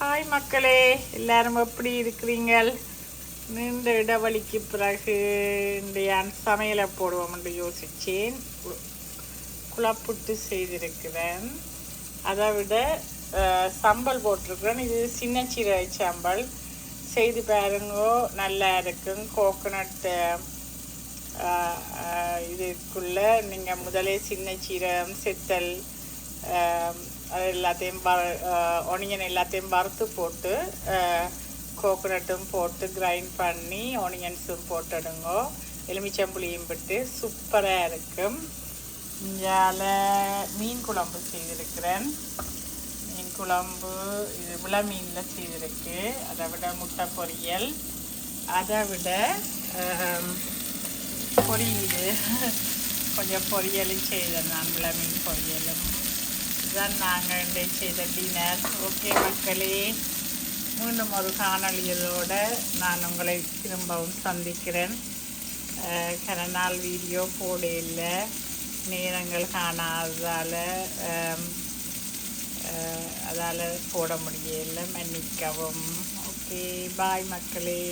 Hi மக்களே எல்லாரும் எப்படி இருக்கிறீங்கள்? நீண்ட இடைவெளிக்கு பிறகு இன்றைய சமையலை போடுவோம் என்று யோசித்தேன் கு- குழப்புட்டு செய்திருக்கிறேன். அதை விட சம்பல் போட்டிருக்கிறேன். இது சின்ன சீரக சம்பல். செய்து பாருங்கோ நல்லா இருக்கும். கோகோனட் இதுக்குள்ளே நீங்கள் முதலே சின்ன சீரகம் செத்தல் அது எல்லாத்தையும் வ ஒனியன் எல்லாத்தையும் வறுத்து போட்டு கோகோனட்டும் போட்டு கிரைண்ட் பண்ணி ஒனியன்ஸும் போட்டுடுங்கோ எலுமிச்சம்புளியும் விட்டு சூப்பராக இருக்கும் இங்கால மீன் குழம்பு செய்திருக்கிறேன் மீன் குழம்பு இது விள மீனில் செய்திருக்கு அதை விட முட்டை பொரியல் அதை விட பொரியல் கொஞ்சம் பொரியலும் செய்தேன் நான் விள மீன் பொரியலும் இதுதான் நாங்கள் இன்றைக்கு செய்த டின்னர் ஓகே மக்களே மீண்டும் ஒரு காணொளிகளோட நான் உங்களை திரும்பவும் சந்திக்கிறேன். அஹ், கன நாள் வீடியோ போட இல்லை. நேரங்கள் காணாததால் அதால் போட முடியல மன்னிக்கவும். ஓகே பாய் மக்களே.